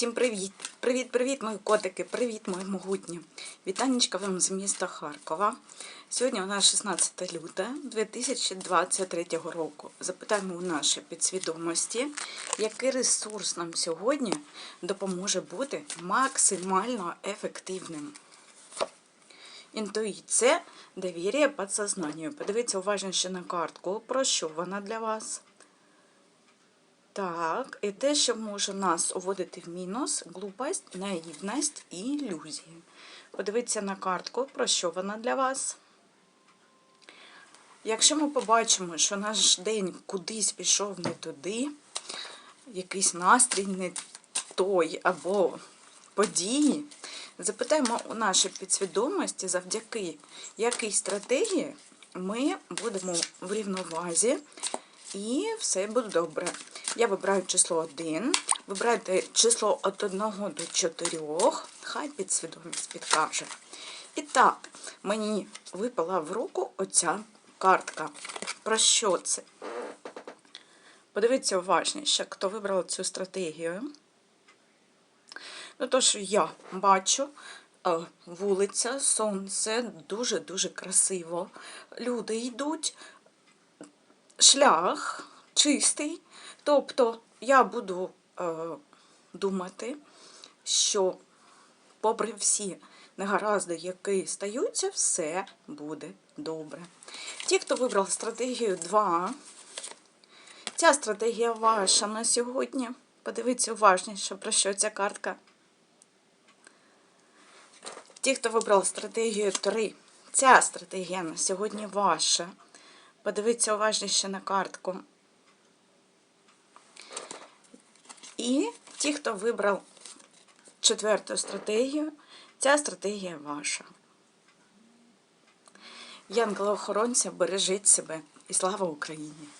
Всім привіт! Привіт-привіт, мої котики! Привіт, мої могутні! Вітанечка вам з міста Харкова. Сьогодні у нас 16 лютого 2023 року. Запитаємо у нашій підсвідомості, який ресурс нам сьогодні допоможе бути максимально ефективним. Інтуїція, довір'я підсознанню. Подивіться уважніше на картку, про що вона для вас. Так, і те, що може нас уводити в мінус, глупость, наївність і ілюзії. Подивіться на картку, про що вона для вас. Якщо ми побачимо, що наш день кудись пішов не туди, якийсь настрій не той або події, запитаємо у нашій підсвідомості, завдяки якій стратегії ми будемо в рівновазі і все буде добре. Я вибираю число 1. Вибирайте число від 1 до 4. Хай підсвідомість підкаже. І так, мені випала в руку оця картка. Про що це? Подивіться уважніше, хто вибрав цю стратегію. Ну, то, що я бачу, е, вулиця, сонце, дуже-дуже красиво. Люди йдуть, шлях чистий. Тобто я буду е, думати, що, попри всі негаразди, які стаються, все буде добре. Ті, хто вибрав стратегію 2, ця стратегія ваша на сьогодні. Подивіться уважніше, про що ця картка. Ті, хто вибрав стратегію 3, ця стратегія на сьогодні ваша. Подивіться уважніше на картку. І ті, хто вибрав четверту стратегію, ця стратегія ваша. Янгола-охоронця, бережіть себе і слава Україні!